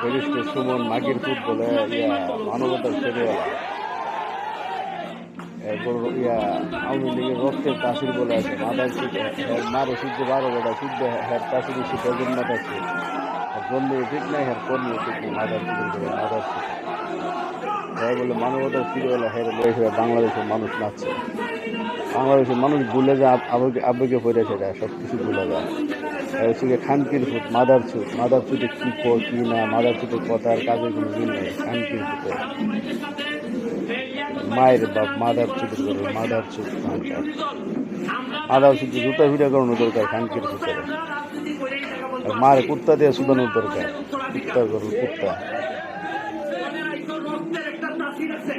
Barrister Suman মাগির পুত বলে ইয়া মানবতার এরপর ইয়া আওয়ামী লীগের রক্তের তাসির বলে আছে, মাদার সিট মারে সূর্য বারো বেটা সূর্য হের তাসির সিট ওজন থাকছে জন্মে ঠিক নাই হের কর্মী ঠিক নেই মাদার সিট মাদার সিট হ্যাঁ বলে মানবতার ফিরিওয়ালা হ্যাঁ বলে বাংলাদেশের মানুষ নাচছে। বাংলাদেশের মানুষ ভুলে যায়, আব- আবেগে আবেগে পড়ে সেটা সব কিছু ভুলে যায়। হচ্ছে খানকির ফুট, মাদার ছুট মাদার ছুটে কী কো কী না, মাদার ছুটে কথার কাজে কোনো মিল নেই, খানকির ফুটে। মায়ের বাপ মাদার ছুটে করে, মাদার ছুট খানকার মাদার ছুটে জুতা ফিটা করানো দরকার খানকির ফুটে। আর মারে কুত্তা দিয়ে শুধানোর দরকার। কুত্তা করুন কুত্তা আছে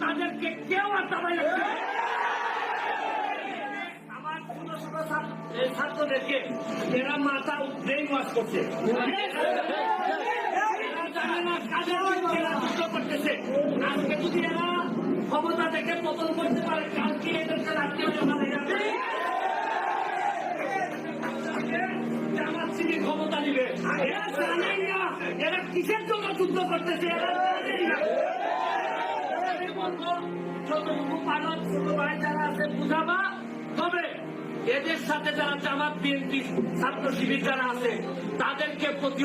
তাদেরকে কেউ আমার ছাত্রদেরকে এরা মাথা করছে করতেছে এরা ক্ষমতা থেকে পতন করতে পারে কালকে এদেরকে রাখতে হবে শিবির ক্ষমতা নিবে। এরা না, এরা কিসের জন্য যুদ্ধ করতেছে? এরা না। যতটুকু ছোট ভাই যারা আছে, বুঝাবা? তবে এদের সাথে যারা জামাত বিএনপি ছাত্র শিবির যারা আছে, তাদেরকে প্রতি